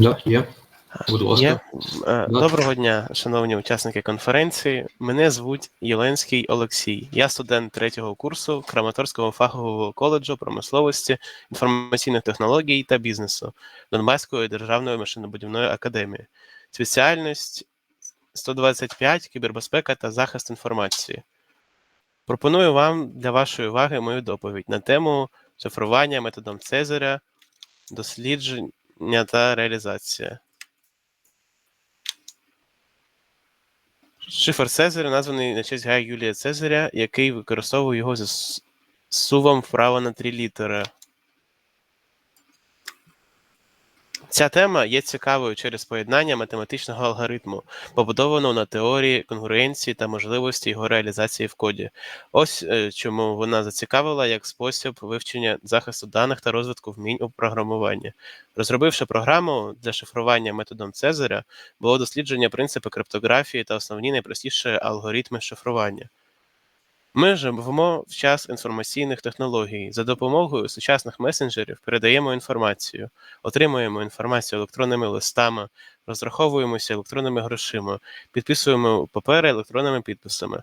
Да, є. Будь ласка. Є. Е, Доброго дня, шановні учасники конференції. Мене звуть Єленський Олексій. Я студент третього курсу Краматорського фахового коледжу промисловості, інформаційних технологій та бізнесу Донбаської державної машинобудівної академії. Спеціальність 125 кібербезпека та захист інформації. Пропоную вам для вашої уваги мою доповідь на тему цифрування методом Цезаря, дослідження та реалізація. Шифр Цезаря названий на честь Гая Юлія Цезаря, який використовував його за сувом вправо на три літери. Ця тема є цікавою через поєднання математичного алгоритму, побудованого на теорії конгруенції та можливості його реалізації в коді. Ось е, чому вона зацікавила як спосіб вивчення захисту даних та розвитку вмінь у програмуванні. Розробивши програму для шифрування методом Цезаря, було дослідження принципи криптографії та основні найпростіші алгоритми шифрування. Ми живемо в час інформаційних технологій. За допомогою сучасних месенджерів передаємо інформацію, отримуємо інформацію електронними листами, розраховуємося електронними грошима, підписуємо папери електронними підписами.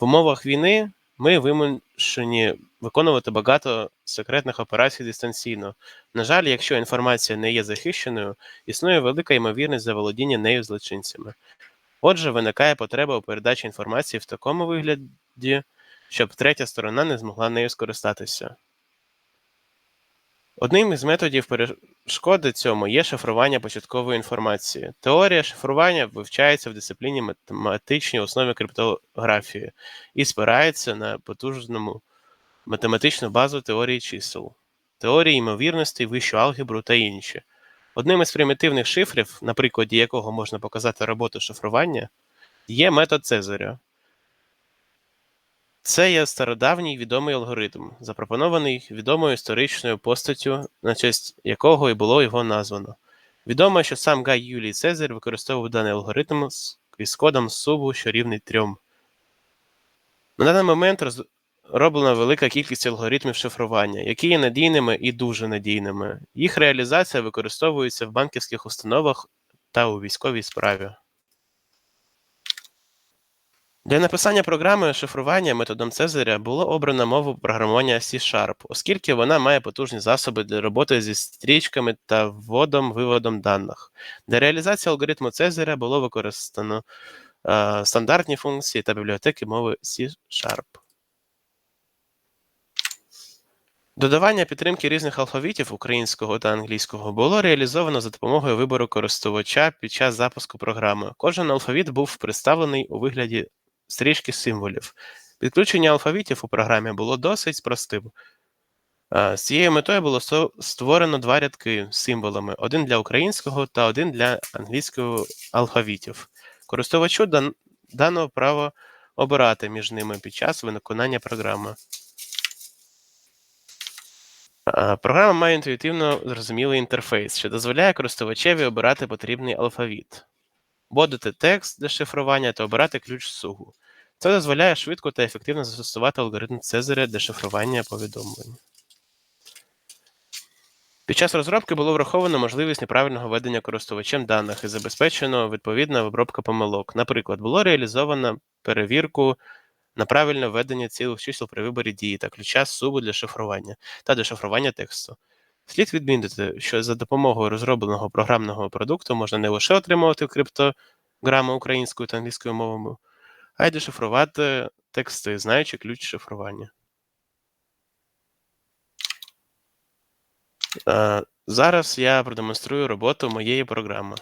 В умовах війни ми вимушені виконувати багато секретних операцій дистанційно. На жаль, якщо інформація не є захищеною, існує велика ймовірність заволодіння нею злочинцями. Отже, виникає потреба у передачі інформації в такому вигляді, щоб третя сторона не змогла нею скористатися. Одним із методів перешкоди цьому є шифрування початкової інформації. Теорія шифрування вивчається в дисципліні математичній основі криптографії і спирається на потужному математичну базу теорії чисел, теорії ймовірностей, вищу алгебру та інші. Одним із примітивних шифрів, на прикладі якого можна показати роботу шифрування, є метод Цезаря. Це є стародавній відомий алгоритм, запропонований відомою історичною постаттю, на честь якого і було його названо. Відомо, що сам Гай Юлій Цезарь використовував даний алгоритм із кодом субу, що рівний трьом. На даний момент розроблена велика кількість алгоритмів шифрування, які є надійними і дуже надійними. Їх реалізація використовується в банківських установах та у військовій справі. Для написання програми шифрування методом Цезаря було обрано мову програмування C-Sharp, оскільки вона має потужні засоби для роботи зі стрічками та вводом-виводом даних. Для реалізації алгоритму Цезаря було використано е, стандартні функції та бібліотеки мови C-Sharp. Додавання підтримки різних алфавітів українського та англійського було реалізовано за допомогою вибору користувача під час запуску програми. Кожен алфавіт був представлений у вигляді стрічки символів. Підключення алфавітів у програмі було досить простим. З цією метою було створено два рядки з символами: один для українського та один для англійського алфавітів. Користувачу дан- дано право обирати між ними під час виконання програми. Програма має інтуїтивно зрозумілий інтерфейс, що дозволяє користувачеві обирати потрібний алфавіт, вводити текст для шифрування та обирати ключ сугу. Це дозволяє швидко та ефективно застосувати алгоритм Цезаря для шифрування повідомлень. Під час розробки було враховано можливість неправильного ведення користувачем даних і забезпечено відповідна обробка помилок. Наприклад, було реалізовано перевірку на правильне введення цілих чисел при виборі дії та ключа субу для шифрування та дешифрування тексту. Слід відмітити, що за допомогою розробленого програмного продукту можна не лише отримувати криптограми українською та англійською мовами, а й дешифрувати тексти, знаючи ключ шифрування. Е, Зараз я продемонструю роботу моєї програми.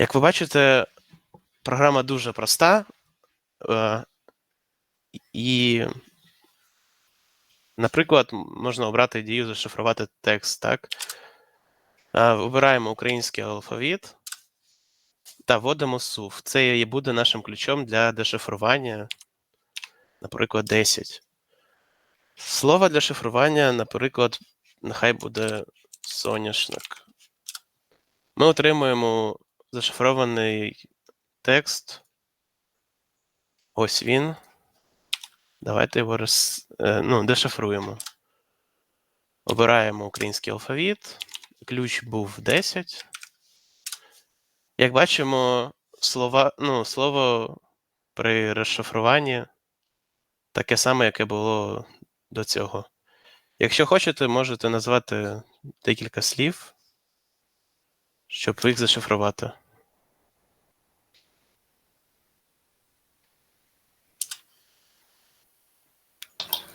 Як ви бачите, програма дуже проста. е, І, наприклад, можна обрати дію зашифрувати текст, так? Е, Вибираємо український алфавіт. та вводимо SUV. Це і буде нашим ключом для дешифрування, наприклад, 10. Слово для шифрування, наприклад, нехай буде соняшник. Ми отримуємо зашифрований текст. Ось він. Давайте його роз... е, ну, дешифруємо. Обираємо український алфавіт. Ключ був 10. Як бачимо, слова, ну, слово при розшифруванні таке саме, яке було до цього. Якщо хочете, можете назвати декілька слів, щоб їх зашифрувати.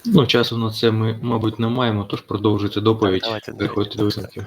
Ну, часу на це ми, мабуть, не маємо, тож продовжуйте доповідь. Так, давайте, Переходьте до висновків.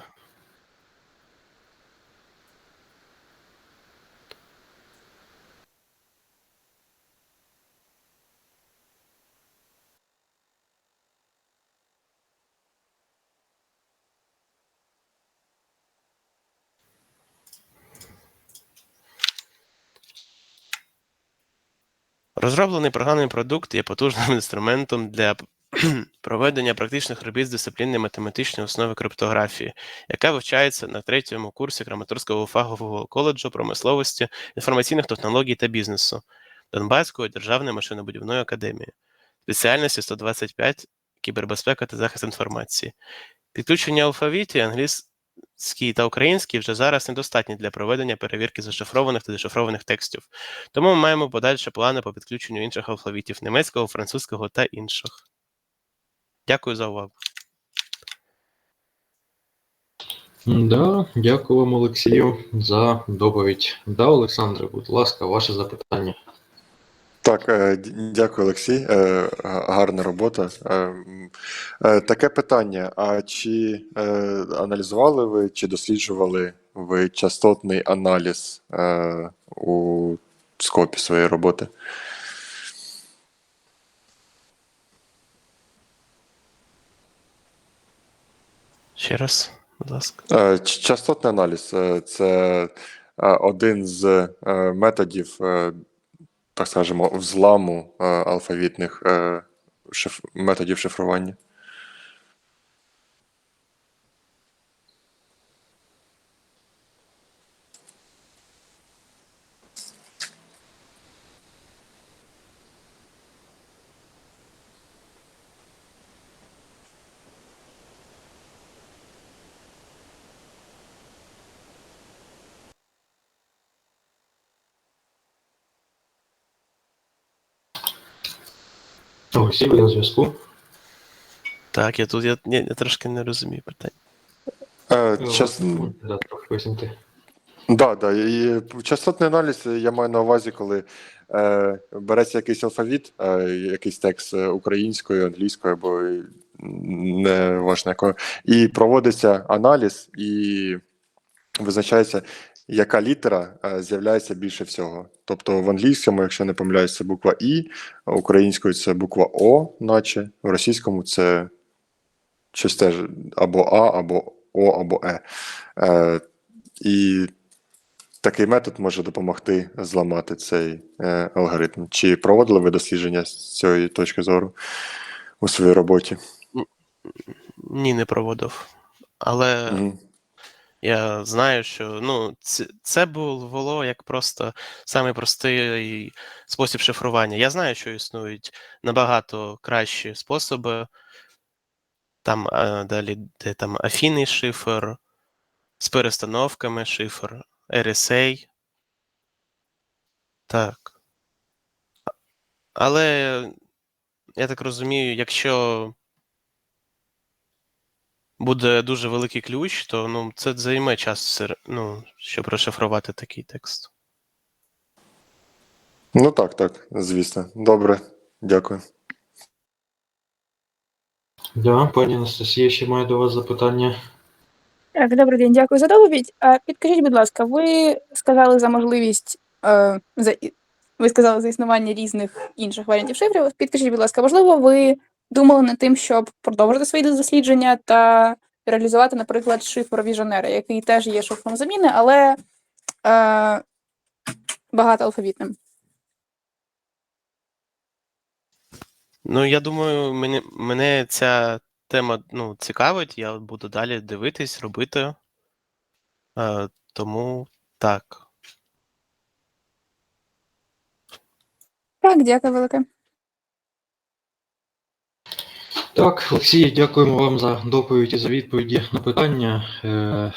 Розроблений програмний продукт є потужним інструментом для проведення практичних робіт з дисципліни математичної основи криптографії, яка вивчається на третьому курсі Краматорського фахового коледжу промисловості, інформаційних технологій та бізнесу Донбаської державної машинобудівної академії, спеціальності 125 кібербезпека та захист інформації. Підключення алфавіті англійський та український вже зараз недостатні для проведення перевірки зашифрованих та дешифрованих текстів. Тому ми маємо подальші плани по підключенню інших алфавітів німецького, французького та інших. Дякую за увагу. Да, дякую вам, Олексію, за доповідь. Да, Олександре, будь ласка, ваше запитання. Так, е, дякую, Олексій. Е, Гарна робота. Е, Таке питання: а чи аналізували ви, чи досліджували ви частотний аналіз у скопі своєї роботи? Ще раз, будь ласка. Частотний аналіз це один з методів, так скажемо, взламу е, алфавітних е, методів шифрування. Олексій, ви на зв'язку. Так, я тут я, я, я трошки не розумію питання. Е, час... Да, трохи пояснити. Да, да. І частотний аналіз я маю на увазі, коли е, береться якийсь алфавіт, е, якийсь текст е, українською, англійською або е, не важно якою, і проводиться аналіз, і визначається, яка літера е, з'являється більше всього. Тобто в англійському, якщо не помиляюсь, це буква І, українською це буква О, наче, в російському це щось теж або А, або О, або Е. е і такий метод може допомогти зламати цей е, алгоритм. Чи проводили ви дослідження з цієї точки зору у своїй роботі? Ні, не проводив. Але Мгм. Я знаю, що ну, це, було як просто самий простий спосіб шифрування. Я знаю, що існують набагато кращі способи. Там а, далі, де там афінний шифр, з перестановками шифр, RSA. Так. Але я так розумію, якщо буде дуже великий ключ, то ну, це займе час, ну, щоб розшифрувати такий текст. Ну так, так, звісно. Добре, дякую. Да, пані Анастасія, ще має до вас запитання. Так, добрий день, дякую за доповідь. А підкажіть, будь ласка, ви сказали за можливість е, за ви сказали за існування різних інших варіантів шифрів. Підкажіть, будь ласка, можливо, ви думали над тим, щоб продовжити свої дослідження та реалізувати, наприклад, шифр віженера, який теж є шифром заміни, але е, багатоалфавітним? Ну, я думаю, мене, мене ця тема ну, цікавить, я буду далі дивитись, робити. Е, тому так. Так, дякую велике. Так, Олексій, дякуємо вам за доповідь і за відповіді на питання. Е,